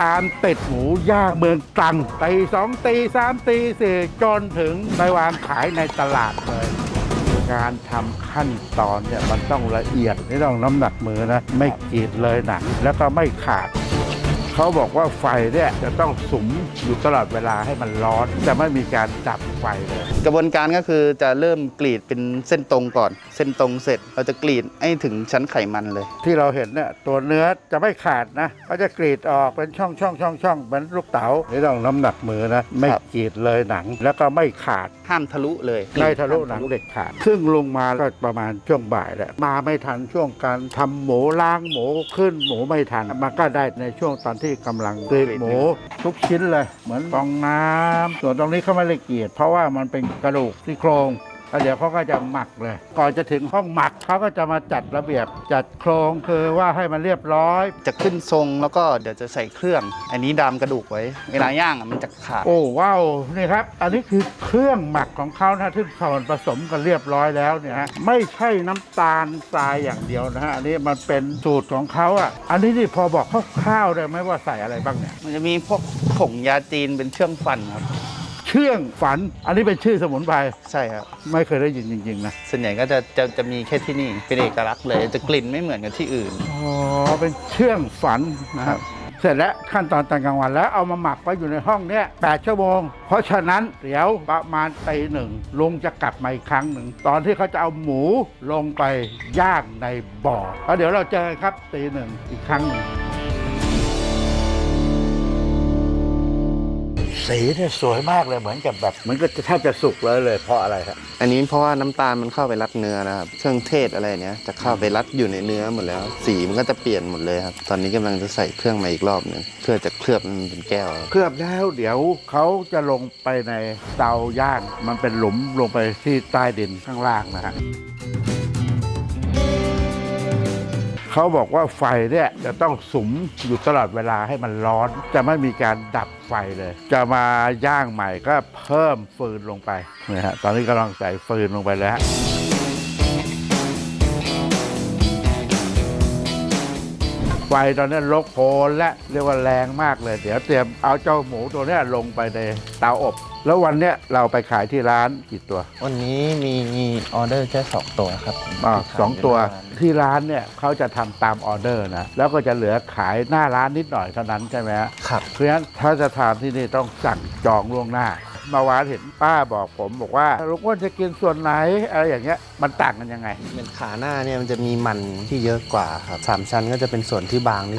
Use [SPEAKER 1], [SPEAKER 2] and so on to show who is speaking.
[SPEAKER 1] ตามติดหมูย่างเมืองตรังตีสองตีสามตีสี่จนถึงไปวางขายในตลาดเลย การทำขั้นตอนเนี่ยมันต้องละเอียดไม่ต้องน้ำหนักมือนะ ไม่กรีดเลยหนังแล้วก็ไม่ขาด เขาบอกว่าไฟเนี่ยจะต้องสุมอยู่ตลอดเวลาให้มันร้อนจะไม่มีการดับไฟเลย
[SPEAKER 2] กระบวนการก็คือจะเริ่มกรีดเป็นเส้นตรงก่อน เส้นตรงเสร็จเราจะกรีดให้ถึงชั้นไขมันเลย
[SPEAKER 1] ที่เราเห็นเนี่ยตัวเนื้อจะไม่ขาดนะเขาจะกรีดออกเป็นช่องช่องช่องช่องเหมือนลูกเต๋าไม่ต้องน้ำหนักมือนะไม่
[SPEAKER 2] ครับ
[SPEAKER 1] กรีดเลยหนัง แล้วก็ไม่ขาด
[SPEAKER 2] ห้ามทะลุเลย
[SPEAKER 1] ไม่ทะลุหนังเด็ดขาด ซึ่งลุงมาก็ประมาณช่วงบ่ายแหละมาไม่ทันช่วงการทำหมูล้างหมูขึ้นหมูไม่ทันมันก็ได้ในช่วงตอนที่กำลังกรีดหมูทุกชิ้นเลย เหมือนฟองน้ำส่วนตรงนี้เขาไม่ละเกียด เพราะว่ามันเป็นกระดูกซี่โครง แล้วเดี๋ยวเขาก็จะหมักเลย ก่อนจะถึงห้องหมักเขาก็จะมาจัดระเบียบ จัดโครงคือว่าให้มันเรียบร้อย
[SPEAKER 2] จะขึ้นทรงแล้วก็เดี๋ยวจะใส่เครื่อง อันนี้ดามกระดูกไว้ เวลาย่างอะมันจะขาด
[SPEAKER 1] โอ้ว้าวนี่ครับ อันนี้คือเครื่องหมักของเขานะที่ส่วนผสมกันเรียบร้อยแล้วเนี่ยฮะไม่ใช่น้ำตาลทรายอย่างเดียวนะฮะอันนี้มันเป็นสูตรของเขาอะอันนี้นี่พอบอกคร่าวๆได้ไหมว่าใส่อะไรบ้างเนี่ย
[SPEAKER 2] มันจะมีพวกผงยาจีนเป็นเชื่องฟันครับ
[SPEAKER 1] เชื่องฝัน อันนี้เป็นชื่อสมุนไพร
[SPEAKER 2] ใช่ครับ
[SPEAKER 1] ไม่เคยได้ยินจริงๆนะ
[SPEAKER 2] ส่วนใหญ่ก็จะจะจะมีแค่ที่นี่เป็นเอกลักษณ์เลยจะกลิ่นไม่เหมือนกับที่อื่น
[SPEAKER 1] อ๋อเป็นเชื่องฝันนะครับเสร็จแล้วขั้นตอนตอนกลางวันแล้วเอามาหมักไว้อยู่ในห้องเนี้ยแปดชั่วโมง เพราะฉะนั้นเดี๋ยวประมาณตีหนึ่งลุงจะกลับมาอีกครั้งหนึ่ง ตอนที่เขาจะเอาหมูลงไปย่างในบ่อแล้วเดี๋ยวเราเจอกันครับตีหนึ่งอีกครั้งหนึ่ง สีเนี่ยสวยมากเลยเหมือนกับแบบเหมือนกับจะแทบจะสุกเลยเลย เพราะอะไรครับ
[SPEAKER 2] อันนี้เพราะว่าน้ำตาลมันเข้าไปรัดเนื้อนะครับเครื่องเทศอะไรเนี้ยจะเข้าไปรัดอยู่ในเนื้อหมดแล้ว สีมันก็จะเปลี่ยนหมดเลยครับตอนนี้กำลังจะใส่เครื่องมาอีกรอบหนึงเพื่อจะเคลือบมันเป็นแก้วครับ
[SPEAKER 1] เคลือบแล้วเดี๋ยวเขาจะลงไปในเตาย่างมันเป็นหลุมลงไปที่ใต้ดินข้างล่างนะฮะ เขาบอกว่าไฟเนี่ยจะต้องสุมอยู่ตลอดเวลาให้มันร้อน จะไม่มีการดับไฟเลย จะมาย่างใหม่ก็เพิ่มฟืนลงไปนะฮะตอนนี้กำลังใส่ฟืนลงไปแล้ว ไฟตอนนี้ลกโพลและเรียกว่าแรงมากเลย เดี๋ยวเตรียมเอาเจ้าหมูตัวเนี้ยลงไปในเตาอบ แล้ววันเนี้ยเราไปขายที่ร้านกี่ตัว
[SPEAKER 3] วันนี้มีออเดอร์แค่สองตัวครับ
[SPEAKER 1] อ่า
[SPEAKER 3] ที่ขาย
[SPEAKER 1] สองตัว
[SPEAKER 3] ในร้าน
[SPEAKER 1] ที่ร้านเนี่ยเขาจะทำตามออเดอร์นะแล้วก็จะเหลือขายหน้าร้านนิดหน่อยเท่านั้นใช่ไหมฮะ
[SPEAKER 3] ครับ
[SPEAKER 1] เพราะฉะนั้นถ้าจะทานที่นี่ต้องสั่งจองล่วงหน้าเมาวานเห็นป้าบอกผมบอกว่าลุงอ้วนจะกินส่วนไหนอะไรอย่างเงี้ยมันต่างกันยังไง
[SPEAKER 3] เป็นขาหน้าเนี่ยมันจะมีมันที่เยอะกว่าครับสามชั้นก็จะเป็นส่วนที่บางนิ